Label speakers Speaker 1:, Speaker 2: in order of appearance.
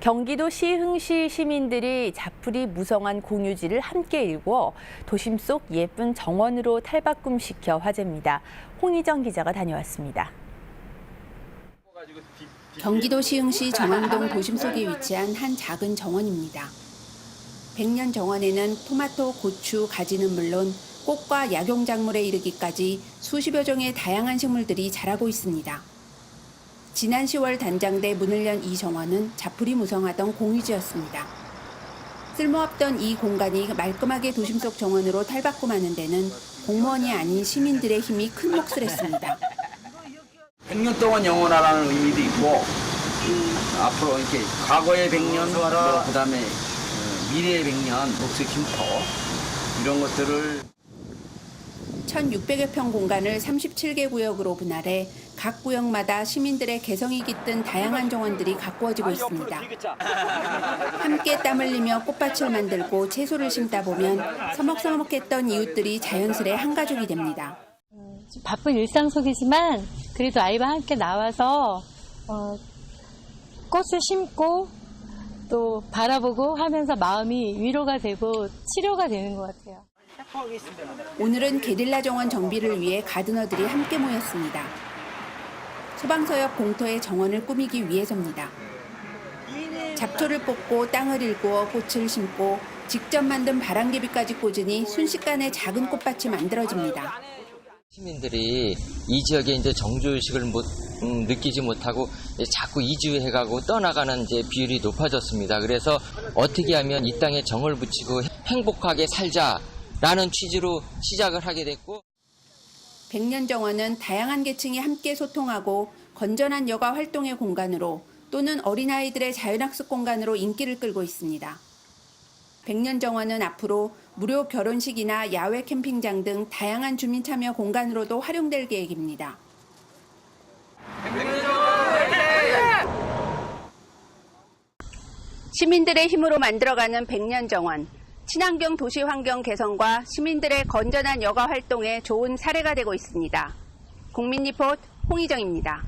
Speaker 1: 경기도 시흥시 시민들이 자풀이 무성한 공유지를 함께 일구어 도심 속 예쁜 정원으로 탈바꿈시켜 화제입니다. 홍희정 기자가 다녀왔습니다.
Speaker 2: 경기도 시흥시 정왕동 도심 속에 위치한 한 작은 정원입니다. 백년 정원에는 토마토, 고추, 가지는 물론 꽃과 약용작물에 이르기까지 수십여 종의 다양한 식물들이 자라고 있습니다. 지난 10월 단장돼 문을 연 이 정원은 자풀이 무성하던 공유지였습니다. 쓸모없던 이 공간이 말끔하게 도심 속 정원으로 탈바꿈 하는 데는 공무원이 아닌 시민들의 힘이 큰 몫을 했습니다.
Speaker 3: 100년 동안 영원하라는 의미도 있고 앞으로 이렇게 과거의 100년, 뭐 그다음에 어, 미래의 100년, 녹색 쉼터 이런 것들을
Speaker 2: 1,600여 평 공간을 37개 구역으로 분할해 각 구역마다 시민들의 개성이 깃든 다양한 정원들이 가꾸어지고 있습니다. 함께 땀 흘리며 꽃밭을 만들고 채소를 심다 보면 서먹서먹했던 이웃들이 자연스레 한 가족이 됩니다.
Speaker 4: 좀 바쁜 일상 속이지만 그래도 아이와 함께 나와서 어, 꽃을 심고 또 바라보고 하면서 마음이 위로가 되고 치료가 되는 것 같아요.
Speaker 2: 오늘은 게릴라 정원 정비를 위해 가드너들이 함께 모였습니다. 소방서역 공터의 정원을 꾸미기 위해서입니다. 잡초를 뽑고 땅을 일구어 꽃을 심고 직접 만든 바람개비까지 꽂으니 순식간에 작은 꽃밭이 만들어집니다.
Speaker 5: 시민들이 이 지역에 이제 정주의식을 못, 음, 느끼지 못하고 자꾸 이주해가고 떠나가는 이제 비율이 높아졌습니다. 그래서 어떻게 하면 이 땅에 정을 붙이고 행복하게 살자 라는 취지로 시작을 하게 됐고
Speaker 2: 백년 정원은 다양한 계층이 함께 소통하고 건전한 여가 활동의 공간으로 또는 어린아이들의 자율학습 공간으로 인기를 끌고 있습니다. 백년 정원은 앞으로 무료 결혼식이나 야외 캠핑장 등 다양한 주민 참여 공간으로도 활용될 계획입니다. 시민들의 힘으로 만들어가는 백년 정원. 친환경 도시 환경 개선과 시민들의 건전한 여가 활동에 좋은 사례가 되고 있습니다. 국민 리포트 홍희정입니다.